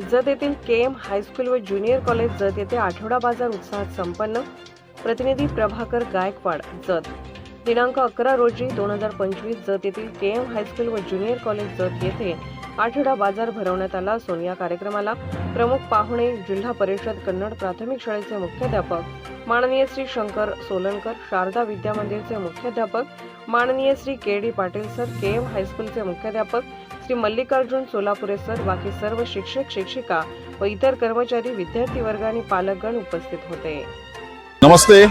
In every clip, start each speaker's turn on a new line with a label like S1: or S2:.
S1: जत येथील K M high school व junior college Jat येथे आठवडा बाजार उत्साहात संपन्न. प्रतिनिधी प्रभाकर गायकवाड जत. दिनांक अकरा रोजी दोन हजार पंचवीस जत येथील के एम हायस्कूल व ज्युनियर कॉलेज जत येथे आठवडा बाजार भरवण्यात आला असून या कार्यक्रमाला प्रमुख पाहुणे जिल्हा परिषद कन्नड प्राथमिक शाळेचे मुख्याध्यापक माननीय श्री शंकर सोलनकर शारदा विद्या मंदिरचे मुख्याध्यापक माननीय Shri K D Patil sir K M हायस्कूलचे मुख्याध्यापक श्री मल्लिकार्जुन सोलापुरे सर बाकी सर्व शिक्षक शिक्षिका व इतर कर्मचारी विद्यार्थी वर्ग आणि पालकगण उपस्थित होते.
S2: नमस्ते.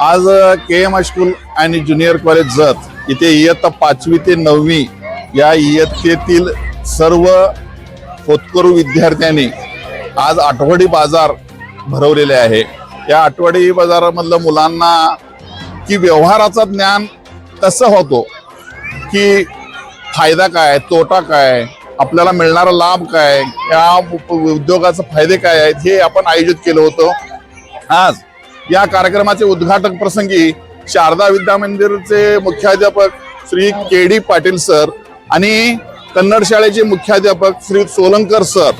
S2: आज के एम हायस्कूल आणि ज्युनियर कॉलेज जत इथे इयत्ता पाचवी ते नववी या इयत्तेतील सर्व होतकरू विद्यार्थ्यांनी आज आठवडी बाजार भरवलेले आहे. या आठवडी बाजारामधलं मुलांना की व्यवहाराचं ज्ञान तसं होतो की फायदा काय? तोटा काय? आपल्याला मिळणारा लाभ काय? या उप- उद्योगाचे फायदे काय आहेत? हे आपण आयोजित केलं होतं. आज या कार्यक्रमाचे उद्घाटक प्रसंगी शारदा विद्या मंदिरचे मुख्याध्यापक Shri K D Patil sir आणि कन्नड शाळेचे मुख्याध्यापक श्री सोलंकर सर.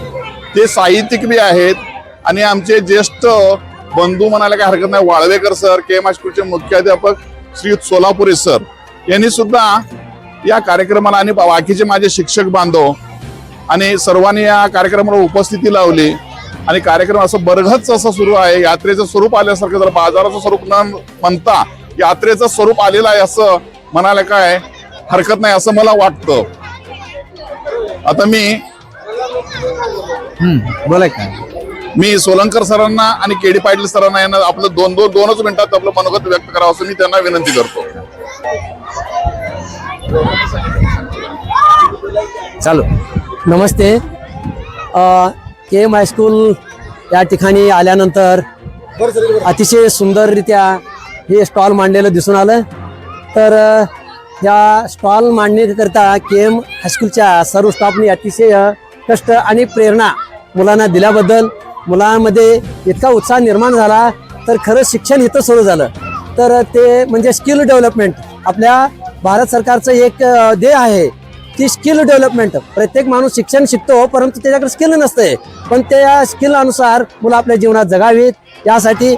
S2: ते साहित्यिक बी आहेत आणि आमचे ज्येष्ठ बंधू म्हणायला काही हरकत नाही. वाळवेकर सर के एम हायस्कूलचे मुख्याध्यापक श्री सोलापुरे सर. यांनी सुद्धा या कार्यक्रमाला आणि बाकीचे माझे शिक्षक बांधव आणि सर्वांनी या कार्यक्रमाला उपस्थिती लावली. आणि कार्यक्रम असं बरघच असं सुरू आहे. यात्रेचं स्वरूप आल्यासारखं जर बाजाराचं स्वरूप न म्हणता यात्रेचं स्वरूप आलेलं आहे असं म्हणायला काय हरकत नाही असं मला वाटतं. आता मी
S3: बोलाय काय
S2: मी सोलंकर सरांना आणि के डी पाटील सरांना यांना आपलं दोन दोन दोनच मिनिटात आपलं मनोगत व्यक्त करावं असं मी त्यांना विनंती करतो.
S3: चालू. नमस्ते. के एम हायस्कूल या ठिकाणी आल्यानंतर अतिशय सुंदररित्या हे स्टॉल मांडलेलं दिसून आलं. तर या स्टॉल मांडण्याकरता के एम हायस्कूलच्या सर्व स्टाफनी अतिशय कष्ट आणि प्रेरणा मुलांना दिल्याबद्दल मुलांमध्ये इतका उत्साह निर्माण झाला तर खरं शिक्षण इथं सुरू झालं. तर ते म्हणजे स्किल डेव्हलपमेंट आपल्या भारत सरकारचं एक अ, ध्येय आहे की स्किल डेव्हलपमेंट प्रत्येक माणूस शिक्षण शिकतो परंतु त्याच्याकडे स्किल नसते. पण त्या स्किल अनुसार मुलं आपल्या जीवनात जगावीत. यासाठी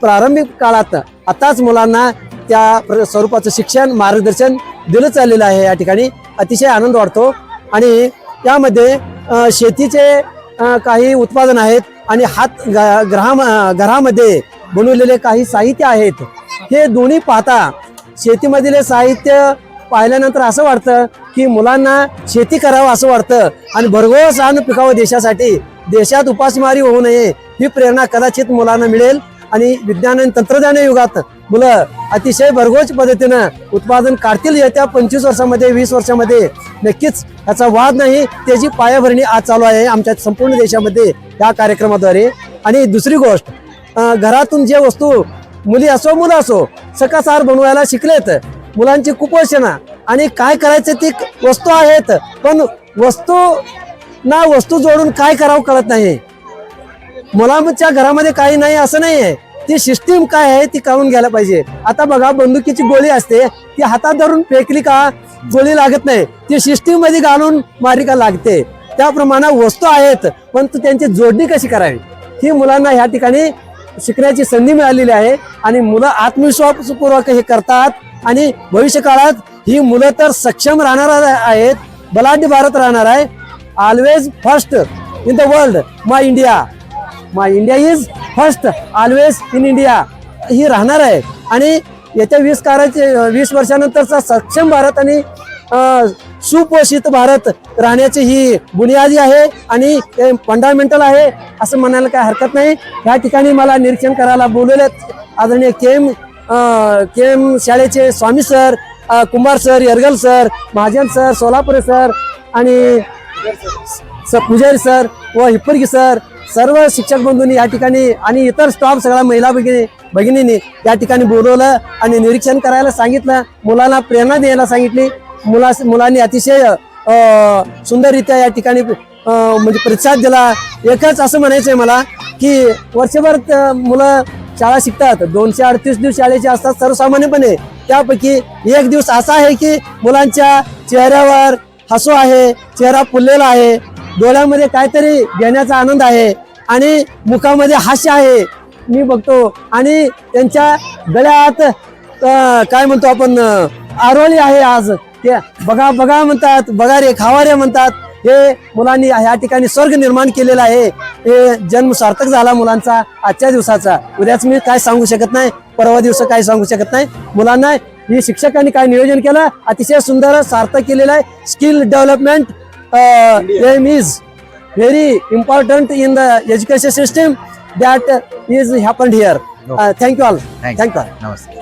S3: प्रारंभिक काळात आताच मुलांना त्या प्र- स्वरूपाचं शिक्षण मार्गदर्शन दिलं चाललेलं आहे या ठिकाणी. अतिशय आनंद वाटतो. आणि यामध्ये शेतीचे काही उत्पादन आहेत आणि हात ग- ग्रहा घरामध्ये बनवलेले काही साहित्य आहेत. हे दोन्ही पाहता शेतीमधील साहित्य पाहिल्यानंतर असं वाटतं की मुलांना शेती करावं असं वाटतं. आणि भरघोस अन्न पिकावं देशासाठी. देशात उपासमारी होऊ नये ही प्रेरणा कदाचित मुलांना मिळेल. आणि विज्ञान आणि तंत्रज्ञान युगात मुलं अतिशय भरघोस पद्धतीनं उत्पादन काढतील. येत्या पंचवीस वर्षामध्ये वीस वर्षामध्ये नक्कीच याचा वाद नाही. त्याची पायाभरणी आज चालू आहे आमच्या संपूर्ण देशामध्ये या कार्यक्रमाद्वारे. आणि दुसरी गोष्ट घरातून जे वस्तू मुली असो मुलं असो सकासार बनवायला शिकलेत. मुलांची कुपोषणा आणि काय करायचे ती वस्तू आहेत पण वस्तू ना वस्तू जोडून काय करावं कळत नाही. मुलांच्या घरामध्ये काही नाही असं नाही आहे. ती सिस्टीम काय आहे ती कळून घ्यायला पाहिजे. आता बघा बंदुकीची गोळी असते ती हातात धरून फेकली का गोळी लागत नाही. ती सिस्टीममध्ये घालून मारिका लागते. त्याप्रमाणे वस्तू आहेत पण तू त्यांची जोडणी कशी करावी? ही मुलांना ह्या ठिकाणी शिकण्याची संधी मिळालेली आहे आणि मुलं आत्मविश्वासपूर्वक हे करतात आणि भविष्य काळात ही मुलं तर सक्षम राहणार आहेत बलाढ्य भारत राहणार आहे. Always first in the world my India my India is first always in India ही राहणार आहे. आणि येत्या वीस काळाचे वीस वर्षानंतरचा सक्षम भारत आणि सुपोषित भारत राहण्याची ही बुनियादी आहे आणि फंडामेंटल आहे असं म्हणायला काय हरकत नाही. या ठिकाणी मला निरीक्षण करायला बोलवले आदरणीय केम केम शाळेचे Swami sir Kumar Kumbhar sir Yargal sir Mahajan sir Solapure sir आणि स- पुजारी सर व हिप्परगी सर सर्व शिक्षक बंधूंनी या ठिकाणी आणि इतर स्टाफ सगळ्या महिला भगिनी भगिनींनी या ठिकाणी बोलवलं आणि निरीक्षण करायला सांगितलं मुलांना प्रेरणा द्यायला सांगितली. मुला मुलांनी अतिशय सुंदररित्या या ठिकाणी म्हणजे प्रतिसाद दिला. एकच असं म्हणायचं आहे मला की वर्षभर मुलं शाळा शिकतात. दोनशे अडतीस दिवस शाळेचे असतात सर्वसामान्यपणे. त्यापैकी एक दिवस असा आहे की मुलांच्या चेहऱ्यावर हसू आहे चेहरा फुललेला आहे. डोळ्यामध्ये काहीतरी घेण्याचा आनंद आहे आणि मुखामध्ये हास्य आहे. मी बघतो. आणि त्यांच्या गळ्यात काय म्हणतो आपण आरोली आरोळी आहे आज. ते बघा बघा म्हणतात बघा रे खावा रे म्हणतात. हे मुलांनी ह्या ठिकाणी स्वर्ग निर्माण केलेला आहे. हे जन्म सार्थक झाला मुलांचा आजच्या दिवसाचा. उद्याच मी काय सांगू शकत नाही परवा दिवस काय सांगू शकत नाही. मुलांना ही शिक्षकांनी काय नियोजन केलं? अतिशय सुंदर सार्थक केलेलं आहे. Skill development um is very important in the education system that is happen here thank you all
S4: thank you
S3: thank you
S4: नमस्कार